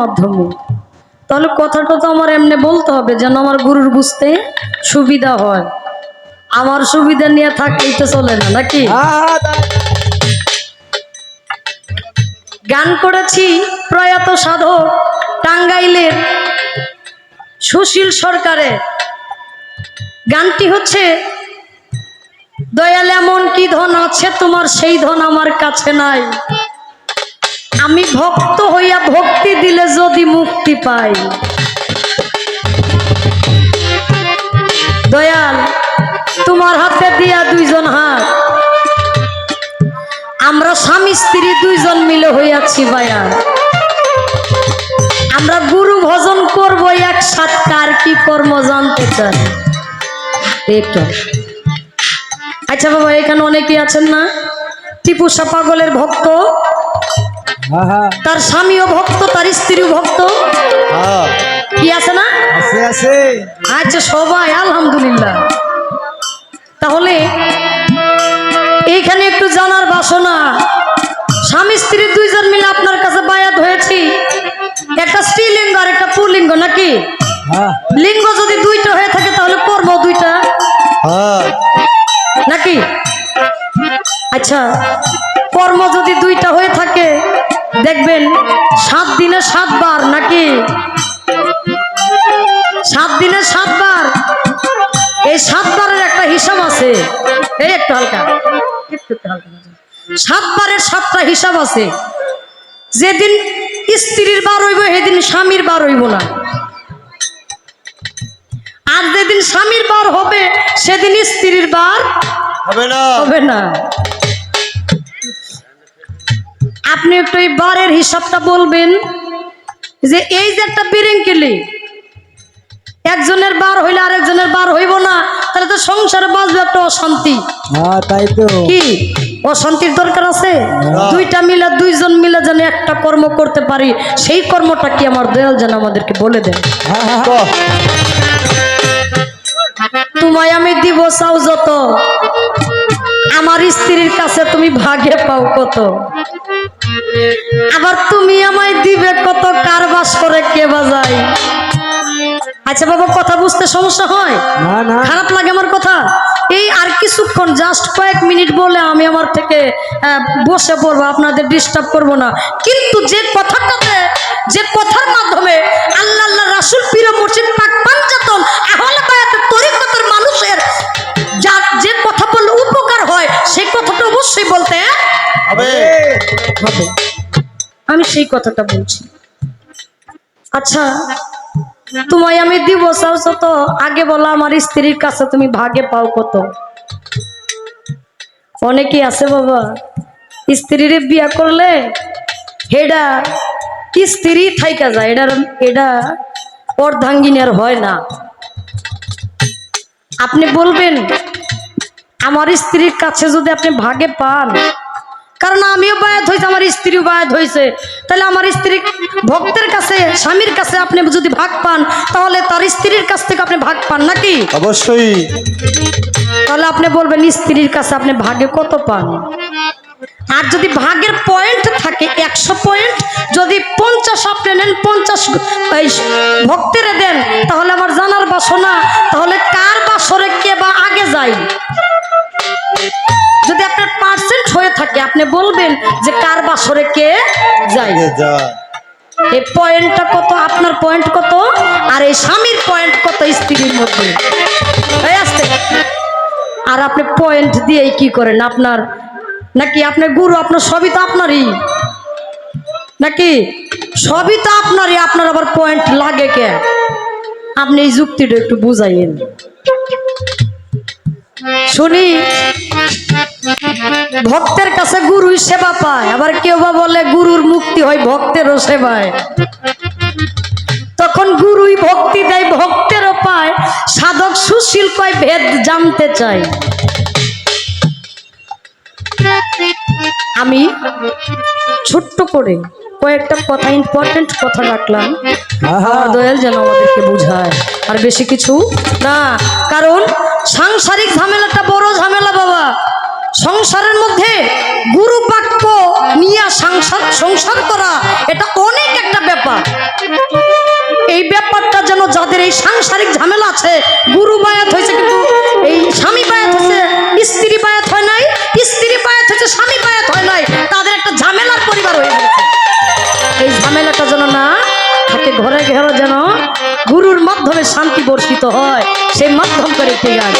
মাধ্যমে। তাহলে কথাটা তো আমার এমনি বলতে হবে, যেন আমার গুরুর বুঝতে সুবিধা হয়। আমার সুবিধা নিয়ে থাকলেই তো চলে না, নাকি? গান করেছি প্রয়াত সাধক টাঙ্গাইলের সুশীল সরকারে। গানটি হচ্ছে, দয়াল এমন কি ধন আছে তোমার, সেই ধন আমার কাছে নাই। আমি ভক্ত হইয়া ভক্তি দিলে যদি মুক্তি পাই। দয়াল, তোমার হাতে দিয়া দুইজন হাত। আমরা স্বামী, স্ত্রী দুইজন মিলে হইয়াছি ভাইয়া। আমরা গুরু ভজন করব একসাথে, কার কি কর্ম জানতে চাই আচ্ছা বাবা, এখানে অনেকেই আছেন না? টিপু সাপাগলের ভক্ত? তার স্বামীও ভক্ত তার স্ত্রীও ভক্ত। হ্যাঁ। কি আছে না? আছে আচ্ছা সবাই আলহামদুলিল্লাহ। তাহলে এইখানে একটু জানার বাসনা। স্বামী স্ত্রী দুইজন মিলে আপনার কাছে বায়াত হয়েছি। একটা স্ত্রীলিঙ্গ আর একটা পুলিঙ্গ নাকি? হ্যাঁ। লিঙ্গ যদি দুইটা হয়ে থাকে তাহলে কর্ম দুইটা। হ্যাঁ। নাকি? আচ্ছা কর্ম যদি দুইটা হয়ে থাকে দেখবেন সাত দিনে সাতবার নাকি? সাত দিনে সাতবার। এই সাতবারের একটা হিসাব আছে। এই একটু হালকা। সাতবারের সাতটা হিসাব আছে। যেদিন স্ত্রীর বার হইব সেদিন স্বামীর বার হইব না। আর যেদিন স্বামীর বার হবে সেদিন স্ত্রীর বার হবে না। হবে না। আপনি একটু এই বারের হিসাবটা বলবেন যে এই যে একটা বিরিঙ্কিলি একজনের বার হইলে আরেকজনের বার হইব না তাহলে তো সংসারে বাঁচবে একটা অশান্তি। হ্যাঁ তাই তো। কি? অশান্তির দরকার আছে? দুইটা মিলে দুইজন মিলে যেন একটা কর্ম করতে পারি সেই কর্মটা কি আমার দয়াল যেন আমাদেরকে বলে দেন? হ্যাঁ হ্যাঁ। তোমায় আমি দিব চাও যত আমার স্ত্রীর কাছে তুমি ভাগে পাও কত? আবার তুমি আমায় দিবে কত কার বাস করে কে বাজাই আচ্ছা বাবা কথা বুঝতে সমস্যা হয়? খারাপ লাগে আমার কথা? এই আর কিছুক্ষণ জাস্ট কয়েক মিনিট বলে আমি আমার থেকে বসে পড়ব আপনাদের ডিস্টার্ব করব না। কিন্তু যে কথাটাতে যে কথার মাধ্যমে আল্লাহ আল্লাহ রাসুল পীর মুর্শিদ পাক হবে। আমি সেই কথাটা বলছি। আচ্ছা তোমায় আমি দিব চাওছো তো। আগে বলো, আমার স্ত্রীর কাছে তুমি ভাগে পাও কত? অনেকেই আছে বাবা, স্ত্রীর বিয়া করলে হেডা স্ত্রী থাইকা যায় এটার এটা অর্ধাঙ্গিনের হয় না। আপনি বলবেন, আমার স্ত্রীর কাছে যদি আপনি ভাগে পান কারণ আমিও বায়াত হয়েছে আমার স্ত্রীও বায়াত হয়েছে। তাহলে আমার স্ত্রী ভক্তের কাছে স্বামীর কাছে আপনি যদি ভাগ পান তাহলে তার স্ত্রীর কাছ থেকে আপনি ভাগ পান নাকি? অবশ্যই। তাহলে আপনি বলবেন স্ত্রীর কাছে আপনি ভাগে কত পান? আর যদি ভাগের পয়েন্ট থাকে একশো পয়েন্ট যদি পঞ্চাশ আপনি নেন পঞ্চাশ ভক্তেরে দেন তাহলে আমার জানার বাসনা তাহলে কার বাসরে কে বা আগে যায়? হয়ে থাকে আপনি বলবেন যে কার বাসরে কে যায়? এই পয়েন্টটা কত? আপনার পয়েন্ট কত? আর এই স্বামীর পয়েন্ট কত স্ত্রীর মধ্যে? আর আপনি পয়েন্ট দিয়ে কি করেন? আপনার নাকি আপনার গুরু আপনার সবই তো আপনারই? নাকি সবই তো আপনারই? আপনার আবার পয়েন্ট লাগে কে? আপনি এই যুক্তিটা একটু বুঝাইয়েন। শুনি। ভক্তের কাছে গুরুই সেবা পায় আবার কেউ বা বলে গুরুর মুক্তি হয় ভক্তেরও সেবায়। তখন গুরুই ভক্তি দেয় ভক্তেরও পায় সাধক সুশীল কয় ভেদ জানতে চাই আমি ছোট্ট করে কয়েকটা কথা ইম্পর্টেন্ট কথা রাখলাম। দয়াল যেন আমাদেরকে বোঝায় আর বেশি কিছু না কারণ সাংসারিক ঝামেলাটা বড় ঝামেলা বাবা। সংসারের মধ্যে গুরু বাক্য নিয়ে সংসার সংসার করা, এটা অনেক একটা ব্যাপার। এই ব্যাপারটা যেন যাদের এই সাংসারিক ঝামেলা আছে, গুরু বায়াত হয়েছে কিন্তু এই স্বামী বায়াত হয়েছে, স্ত্রী বায়াত হয় নাই, স্ত্রী বায়াত হয়েছে, স্বামী বায়াত হয় নাই, তাদের একটা ঝামেলার পরিবার হয়ে গেছে। এই ঝামেলাটা যেন না থাকে, ঘরে ঘরে যেন গুরুর মাধ্যমে শান্তি বর্ষিত হয়, সেই মাধ্যম করে একটি গান